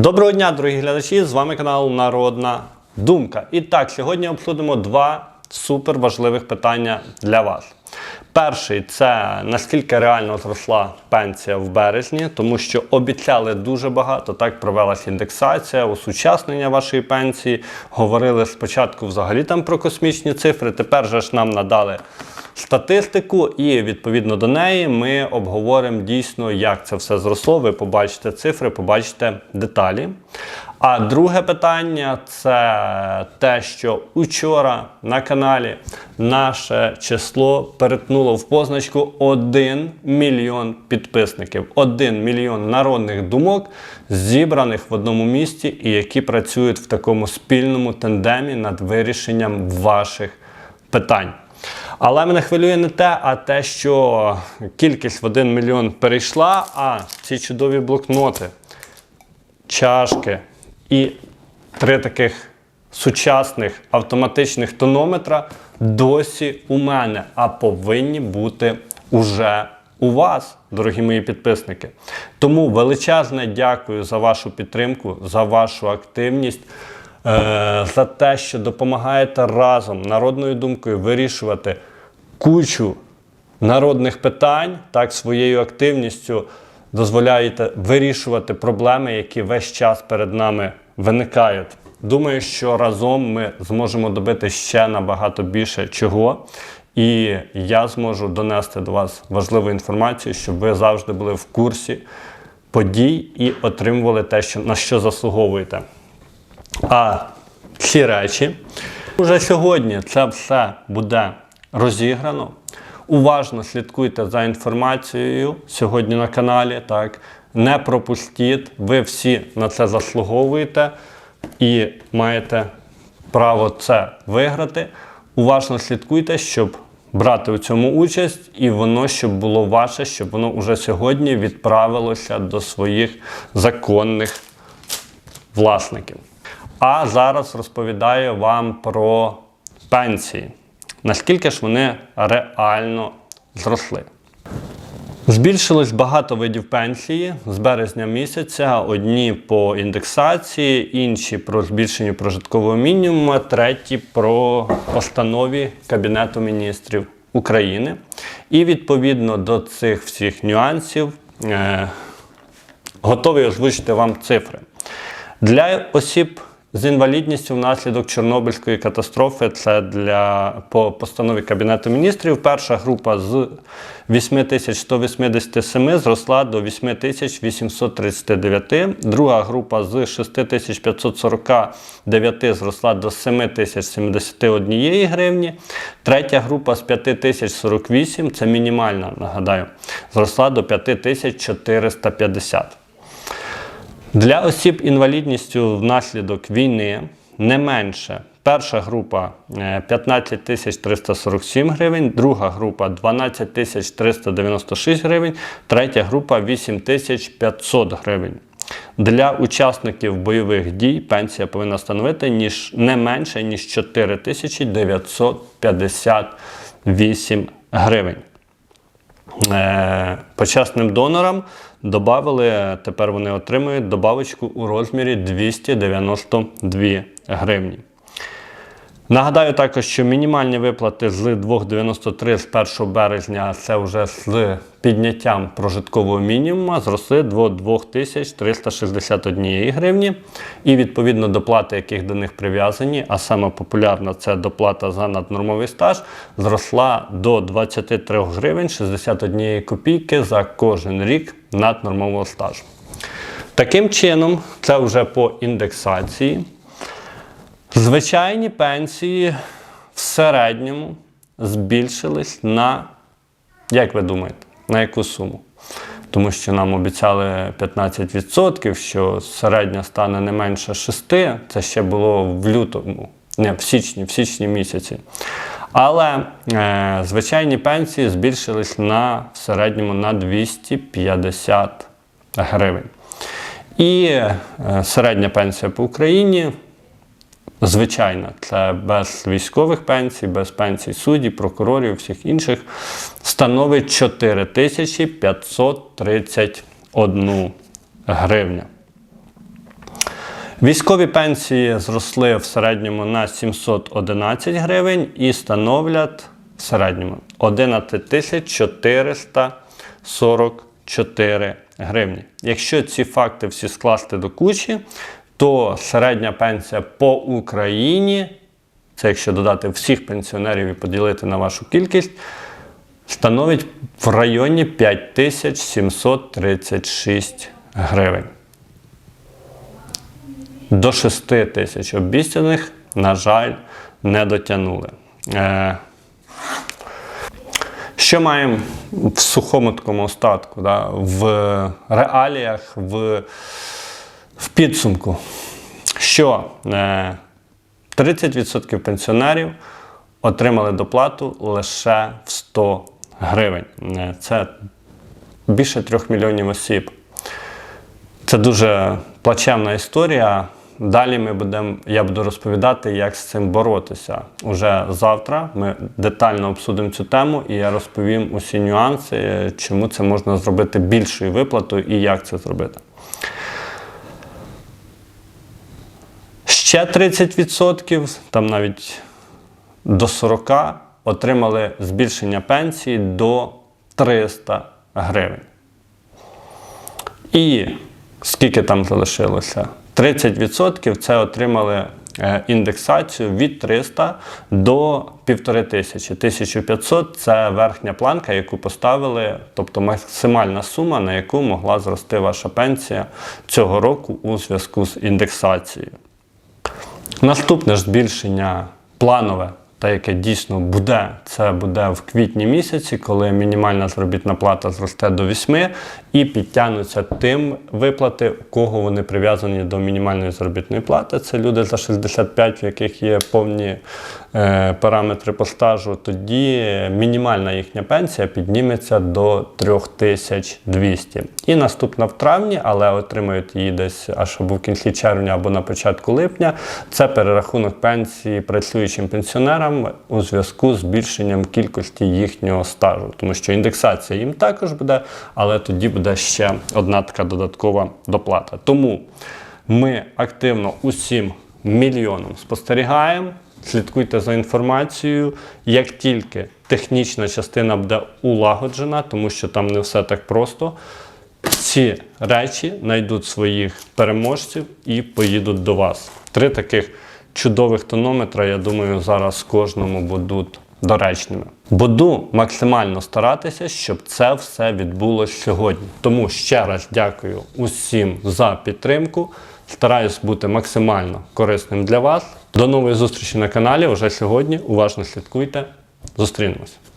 Доброго дня, дорогі глядачі! З вами канал Народна Думка. І так, сьогодні обсудимо два супер важливих питання для вас. Перший це наскільки реально зросла пенсія в березні, тому що обіцяли дуже багато. Так провелася індексація, осучаснення вашої пенсії. Говорили спочатку взагалі там про космічні цифри. Тепер же ж нам надали статистику, і відповідно до неї ми обговоримо дійсно, як це все зросло. Ви побачите цифри, побачите деталі. А друге питання це те, що учора на каналі наше число перетнуло в позначку 1 мільйон підписників, 1 мільйон народних думок, зібраних в одному місті і які працюють в такому спільному тандемі над вирішенням ваших питань. Але мене хвилює не те, а те, що кількість в 1 мільйон перейшла, а ці чудові блокноти, чашки і три таких сучасних автоматичних тонометра досі у мене, а повинні бути уже у вас, дорогі мої підписники. Тому величезне дякую за вашу підтримку, за вашу активність. е, За те, що допомагаєте разом народною думкою вирішувати кучу народних питань, так своєю активністю дозволяєте вирішувати проблеми, які весь час перед нами виникають. Думаю, що разом ми зможемо добити ще набагато більше чого. І я зможу донести до вас важливу інформацію, щоб ви завжди були в курсі подій і отримували те, що, на що заслуговуєте. А ці речі вже сьогодні це все буде розіграно. Уважно слідкуйте за інформацією сьогодні на каналі. Так не пропустіть. Ви всі на це заслуговуєте і маєте право це виграти. Уважно слідкуйте, щоб брати у цьому участь, і воно щоб було ваше, щоб воно уже сьогодні відправилося до своїх законних власників. А зараз розповідаю вам про пенсії. Наскільки ж вони реально зросли? Збільшилось багато видів пенсії з березня місяця. Одні по індексації, інші про збільшення прожиткового мінімуму, треті про постанові Кабінету міністрів України. І відповідно до цих всіх нюансів е, готовий озвучити вам цифри. Для осіб з інвалідністю внаслідок Чорнобильської катастрофи це для по постанові Кабінету міністрів. Перша група з 8187 зросла до 8839. Друга група з 6549 зросла до 7071 гривні. Третя група з 5048, це мінімальна, нагадаю, зросла до 5450. Для осіб інвалідністю внаслідок війни не менше. Перша група е, 15 347 гривень, друга група 12 396 гривень, третя група 8 500 гривень. Для учасників бойових дій пенсія повинна становити ніж, не менше, ніж 4 958 гривень. Е, Почесним донорам додали, тепер вони отримують добавочку у розмірі 292 гривні. Нагадаю також, що мінімальні виплати з 2,93 з 1 березня, це вже з підняттям прожиткового мінімуму, зросли до 2361 гривні. І відповідно доплати, яких до них прив'язані, а саме популярна це доплата за наднормовий стаж, зросла до 23 гривень 61 копійки за кожен рік наднормового стажу. Таким чином, це вже по індексації. Звичайні пенсії в середньому збільшились на, як ви думаєте, на яку суму? Тому що нам обіцяли 15%, що середня стане не менше 6%. це ще було в лютому, не, в січні, в січні місяці. Але е, звичайні пенсії збільшились на в середньому на 250 гривень. І е, середня пенсія по Україні звичайна, це без військових пенсій, без пенсій суддів, прокурорів, всіх інших, становить 4531 гривня. Військові пенсії зросли в середньому на 711 гривень і становлять в середньому 11 444 гривні. Якщо ці факти всі скласти до кучі, то середня пенсія по Україні, це якщо додати всіх пенсіонерів і поділити на вашу кількість, становить в районі 5736 гривень. До 6 тисяч обіцяних, на жаль, не дотягнули. Е, що маємо в сухому такому остатку, да, в реаліях, в, в підсумку? Що е, 30% пенсіонерів отримали доплату лише в 100 гривень. Е, Це більше 3 мільйонів осіб. Це дуже плачевна історія. Далі ми будемо, я буду розповідати, як з цим боротися. Уже завтра ми детально обсудимо цю тему і я розповім усі нюанси, чому це можна зробити більшою виплатою і як це зробити. Ще 30%, там навіть до 40 отримали збільшення пенсії до 300 гривень. І скільки там залишилося? 30% це отримали е, індексацію від 300 до 1500. 1500 це верхня планка, яку поставили, тобто максимальна сума, на яку могла зрости ваша пенсія цього року у зв'язку з індексацією. Наступне ж збільшення планове, та яке дійсно буде, це буде в квітні місяці, коли мінімальна заробітна плата зросте до 8 і підтягнуться тим виплати, у кого вони прив'язані до мінімальної заробітної плати. Це люди за 65, в яких є повні е, параметри по стажу. Тоді мінімальна їхня пенсія підніметься до 3200. І наступна в травні, але отримають її десь аж або в кінці червня, або на початку липня. Це перерахунок пенсії працюючим пенсіонерам у зв'язку з збільшенням кількості їхнього стажу, тому що індексація їм також буде, але тоді буде ще одна така додаткова доплата. Тому ми активно усім мільйонам спостерігаємо. Слідкуйте за інформацією. Як тільки технічна частина буде улагоджена, тому що там не все так просто, ці речі знайдуть своїх переможців і поїдуть до вас. Три таких чудових тонометра, я думаю, зараз кожному будуть доречними. Буду максимально старатися, щоб це все відбулося сьогодні. Тому ще раз дякую усім за підтримку. Стараюсь бути максимально корисним для вас. До нової зустрічі на каналі. Уже сьогодні. Уважно слідкуйте. Зустрінемось.